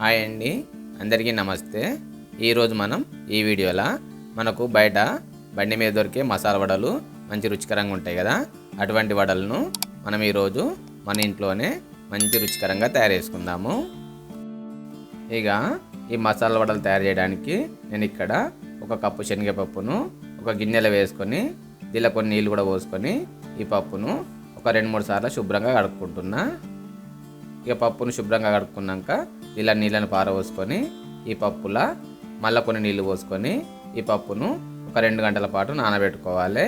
Hi అండి. అందరికీ నమస్తే. ఈరోజు మనం ఈ వీడియోలో మనకు బయట బండి మీద దొరికే మసాలా వడలు మంచి రుచికరంగా ఉంటాయి కదా. అటువంటి వడలను మనం ఈరోజు మన ఇంట్లోనే మంచి రుచికరంగా తయారు చేసుకుందాము. ఇక ఈ మసాలా వడలు తయారు చేయడానికి నేను ఇక్కడ ఒక కప్పు శనగపప్పును ఒక గిన్నెలో వేసుకొని దీనిలో కొన్ని నీళ్ళు కూడా పోసుకొని ఈ పప్పును ఒక రెండు మూడు సార్లు శుభ్రంగా కడుక్కుంటున్నా. ఇక పప్పును శుభ్రంగా కడుక్కున్నాక ఇలా నీళ్ళని పారబోసుకొని ఈ పప్పులా మళ్ళీ కొన్ని నీళ్ళు పోసుకొని ఈ పప్పును ఒక రెండు గంటల పాటు నానబెట్టుకోవాలి.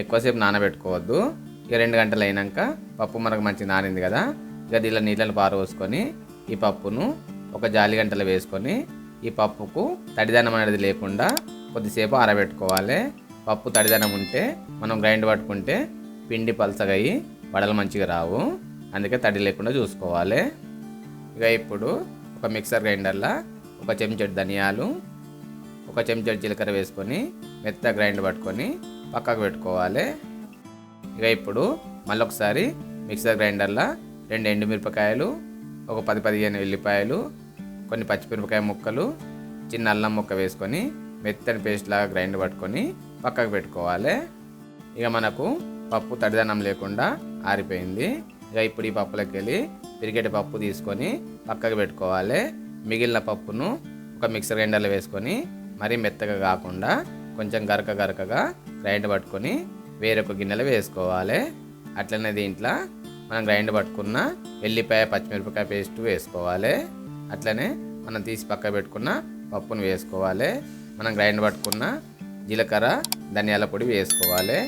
ఎక్కువసేపు నానబెట్టుకోవద్దు. ఇక రెండు గంటలు అయినాక పప్పు మనకు మంచి నానింది కదా ఇక దీనిలో నీళ్ళని పారబోసుకొని ఈ పప్పును ఒక జాలి గంటలు వేసుకొని ఈ పప్పుకు తడిదనం అనేది లేకుండా కొద్దిసేపు ఆరబెట్టుకోవాలి. పప్పు తడిదనం ఉంటే మనం గ్రైండ్ పట్టుకుంటే పిండి పలసగయి వడలు మంచిగా రావు. అందుకే తడి లేకుండా చూసుకోవాలి. ఇక ఇప్పుడు ఒక మిక్సర్ గ్రైండర్లో ఒక చెంచాడు ధనియాలు ఒక చెంచాడు జీలకర్ర వేసుకొని మెత్త గ్రైండ్ పట్టుకొని పక్కకు పెట్టుకోవాలి. ఇక ఇప్పుడు మళ్ళీ ఒకసారి మిక్సర్ గ్రైండర్లో రెండు ఎండుమిరపకాయలు ఒక పది పదిహేను ఎల్లిపాయలు కొన్ని పచ్చిమిరపకాయ ముక్కలు చిన్న అల్లం ముక్క వేసుకొని మెత్తని పేస్ట్ లాగా గ్రైండ్ పట్టుకొని పక్కకు పెట్టుకోవాలి. ఇక మనకు పప్పు తడిదనం లేకుండా ఆరిపోయింది. ఇక ఇప్పుడు ఈ పప్పులోకి వెళ్ళి పిరికెట్ పప్పు తీసుకొని పక్కకు పెట్టుకోవాలి. మిగిలిన పప్పును ఒక మిక్సర్ గ్రైండర్లో వేసుకొని మరీ మెత్తగా కాకుండా కొంచెం గరక గరకగా గ్రైండ్ పట్టుకొని వేరొక గిన్నెలో వేసుకోవాలి. అట్లనే దీంట్లో మనం గ్రైండ్ పట్టుకున్న ఎల్లిపాయ పచ్చిమిరపకాయ పేస్ట్ వేసుకోవాలి. అట్లనే మనం తీసి పక్క పెట్టుకున్న పప్పును వేసుకోవాలి. మనం గ్రైండ్ పట్టుకున్న జీలకర్ర ధనియాల పొడి వేసుకోవాలి.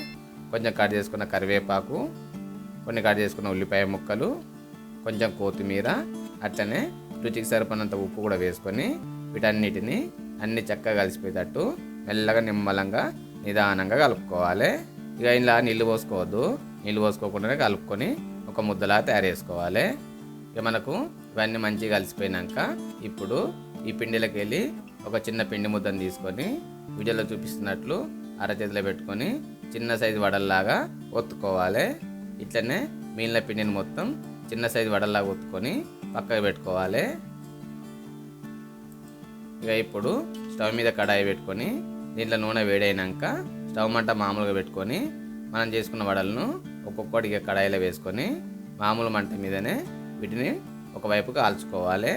కొంచెం కట్ చేసుకున్న కరివేపాకు కొన్ని కట్ చేసుకున్న ఉల్లిపాయ ముక్కలు కొంచెం కొత్తిమీర అట్లనే రుచికి సరిపడినంత ఉప్పు కూడా వేసుకొని వీటన్నిటిని అన్ని చక్కగా కలిసిపోయేటట్టు మెల్లగా నిమ్మలంగా నిదానంగా కలుపుకోవాలి. ఇక ఇలా నీళ్ళు పోసుకోవద్దు. నీళ్ళు పోసుకోకుండానే కలుపుకొని ఒక ముద్దలా తయారు చేసుకోవాలి. ఇక మనకు ఇవన్నీ మంచిగా కలిసిపోయినాక ఇప్పుడు ఈ పిండిలోకి వెళ్ళి ఒక చిన్న పిండి ముద్దను తీసుకొని వీడియోలో చూపిస్తున్నట్లు అరచేతిలో పెట్టుకొని చిన్న సైజు వడల్లాగా ఒత్తుకోవాలి. ఇట్లనే మిగిలిన పిండిని మొత్తం చిన్న సైజు వడల్లాగా ఒత్తుకొని పక్కకు పెట్టుకోవాలి. ఇక ఇప్పుడు స్టవ్ మీద కడాయి పెట్టుకొని దీంట్లో నూనె వేడైనాక స్టవ్ మంట మామూలుగా పెట్టుకొని మనం చేసుకున్న వడలను ఒక్కొక్కటి కడాయిలో వేసుకొని మామూలు మంట మీదనే వీటిని ఒకవైపు కాల్చుకోవాలి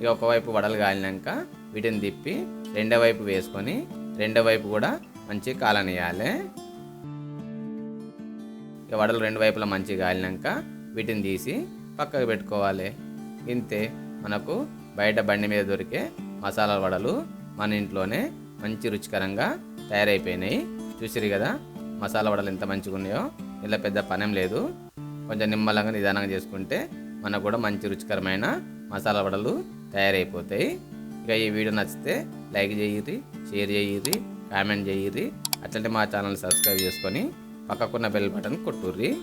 ఇక ఒకవైపు వడలు కాలినాక వీటిని తిప్పి రెండో వైపు వేసుకొని రెండో వైపు కూడా మంచిగా కాలనియాలి ఇక వడలు రెండు వైపులా మంచిగా కాలినాక వీటిని తీసి పక్కకు పెట్టుకోవాలి. ఇంతే మనకు బయట బండి మీద దొరికే మసాలా వడలు మన ఇంట్లోనే మంచి రుచికరంగా తయారైపోయినాయి. చూసిరు కదా మసాలా వడలు ఎంత మంచిగా ఉన్నాయో ఇలా పెద్ద పనేం లేదు. కొంచెం నిమ్మలంగా నిదానంగా చేసుకుంటే మనకు కూడా మంచి రుచికరమైన మసాలా వడలు తయారైపోతాయి. ఇక ఈ వీడియో నచ్చితే లైక్ చేయిరి షేర్ చేయిరి కామెంట్ చేయిరి అట్లనే మా ఛానల్ సబ్స్క్రైబ్ చేసుకొని పక్కకున్న బెల్ బటన్ కొట్టుర్రి.